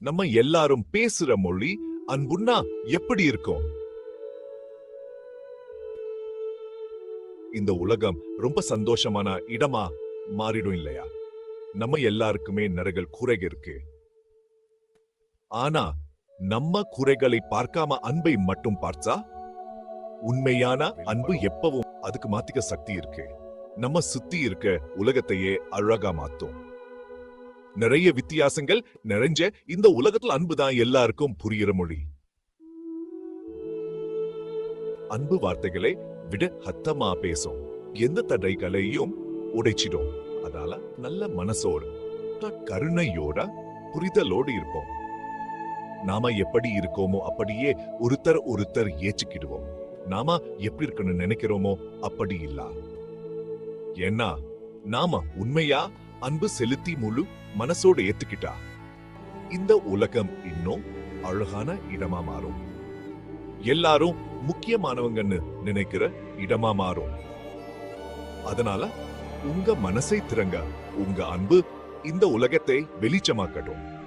நம்ம எல்லாரும் பேசுற மொழி அன்புன்னா எப்படி இருக்கும்? இந்த உலகம் ரொம்ப சந்தோஷமான இடமா மாறிடும் இல்லையா? நம்ம எல்லாருக்குமே நிறைகள் குறை இருக்கு. ஆனா நம்ம குறைகளை பார்க்காம அன்பை மட்டும் பார்த்தா உண்மையான அன்பு எப்பவும் அதுக்கு மாத்திக்க சக்தி இருக்கு. நம்ம சுத்தி இருக்க உலகத்தையே அழகா மாத்தும். நிறைய வித்தியாசங்கள் நிறைஞ்ச இந்த உலகத்துல அன்புதான் எல்லாருக்கும் புரியிற மொழி. அன்பு வார்த்தைகளை விட ஹத்தமா பேசும். எந்த தடைகளையும் உடைச்சிடும். அதால நல்ல மனசோடு கருணையோட புரிதலோடு இருப்போம். நாம எப்படி இருக்கோமோ அப்படியே ஒருத்தர் ஒருத்தர் ஏச்சுக்கிடுவோம் நாம எப்படி இருக்கணும்னு நினைக்கிறோமோ அப்படி இல்ல. ஏன்னா நாம உண்மையா அன்பு செலுத்தி முழு மனசோட ஏத்துக்கிட்டா? இந்த உலகம் இன்னும் அழகான இடமா மாறும். எல்லாரும் முக்கியமானவங்கன்னு நினைக்கிற இடமா மாறும். அதனால உங்க மனசை திறங்க உங்க அன்பு இந்த உலகத்தை வெளிச்சமாக்கட்டும்.